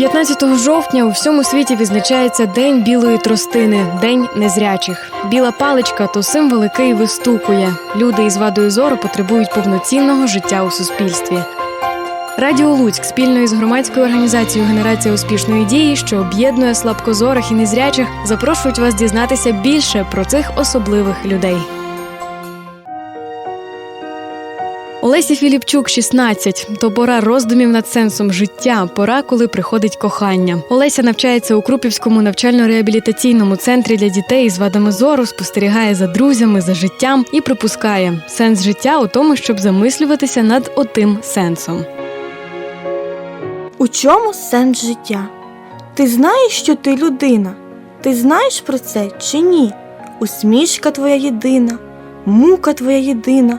15 жовтня у всьому світі відзначається День білої тростини, День незрячих. Біла паличка то символ, який вистукує. Люди із вадою зору потребують повноцінного життя у суспільстві. Радіо Луцьк спільно із громадською організацією Генерація успішної дії, що об'єднує слабкозорих і незрячих, запрошують вас дізнатися більше про цих особливих людей. Олесі Філіпчук 16. То пора роздумів над сенсом життя, пора, коли приходить кохання. Олеся навчається у Крупівському навчально-реабілітаційному центрі для дітей з вадами зору, спостерігає за друзями, за життям і припускає сенс життя у тому, щоб замислюватися над отим сенсом. У чому сенс життя? Ти знаєш, що ти людина? Ти знаєш про це чи ні? Усмішка твоя єдина, мука твоя єдина,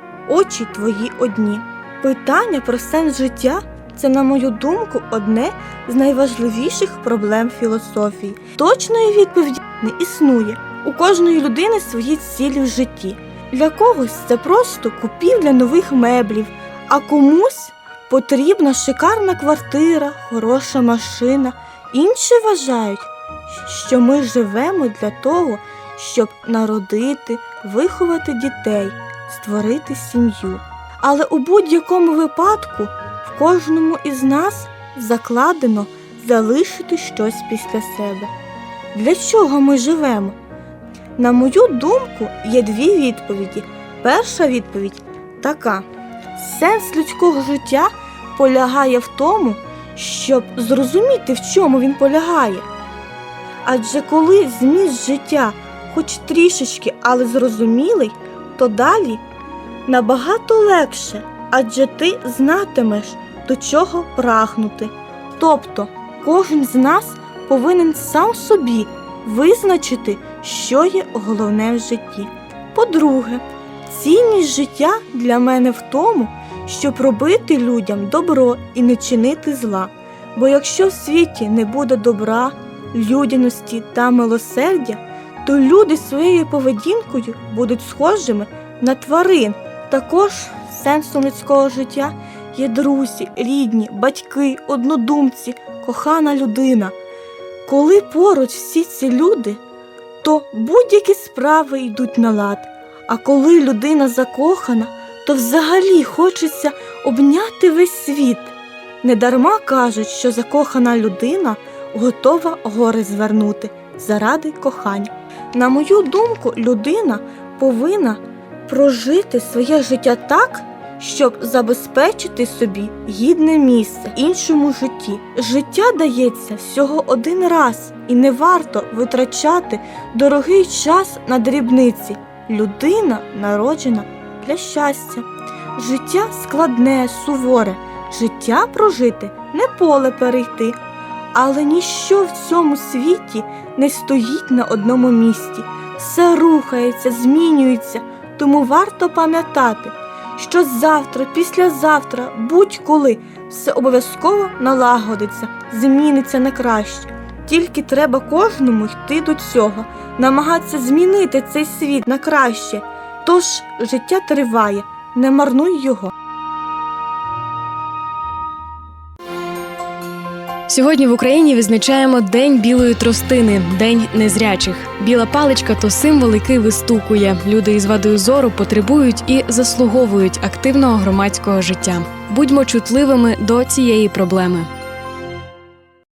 очі твої одні. Питання про сенс життя це, на мою думку, одне з найважливіших проблем філософії. Точної відповіді не існує. У кожної людини свої цілі в житті. Для когось це просто купівля нових меблів, а комусь потрібна шикарна квартира, хороша машина. Інші вважають, що ми живемо для того, щоб народити, виховати дітей, створити сім'ю. Але у будь-якому випадку в кожному із нас закладено залишити щось після себе. Для чого ми живемо? На мою думку, є дві відповіді. Перша відповідь така: сенс людського життя полягає в тому, щоб зрозуміти, в чому він полягає. Адже коли зміст життя, хоч трішечки, але зрозумілий, то далі набагато легше, адже ти знатимеш, до чого прагнути. Тобто кожен з нас повинен сам собі визначити, що є головне в житті. По-друге, цінність життя для мене в тому, щоб робити людям добро і не чинити зла. Бо якщо в світі не буде добра, людяності та милосердя, то люди своєю поведінкою будуть схожими на тварин. Також сенсом людського життя є друзі, рідні, батьки, однодумці, кохана людина. Коли поруч всі ці люди, то будь-які справи йдуть на лад. А коли людина закохана, то взагалі хочеться обняти весь світ. Недарма кажуть, що закохана людина готова гори звернути заради кохання. На мою думку, людина повинна прожити своє життя так, щоб забезпечити собі гідне місце в іншому житті. Життя дається всього один раз, і не варто витрачати дорогий час на дрібниці. Людина народжена для щастя. Життя складне, суворе, життя прожити не поле перейти. Але ніщо в цьому світі не стоїть на одному місці. Все рухається, змінюється, тому варто пам'ятати, що завтра, післязавтра, будь-коли все обов'язково налагодиться, зміниться на краще. Тільки треба кожному йти до цього, намагатися змінити цей світ на краще. Тож життя триває, не марнуй його. Сьогодні в Україні відзначаємо День білої тростини, День незрячих. Біла паличка то символ, який вистукує. Люди із вадою зору потребують і заслуговують активного громадського життя. Будьмо чутливими до цієї проблеми.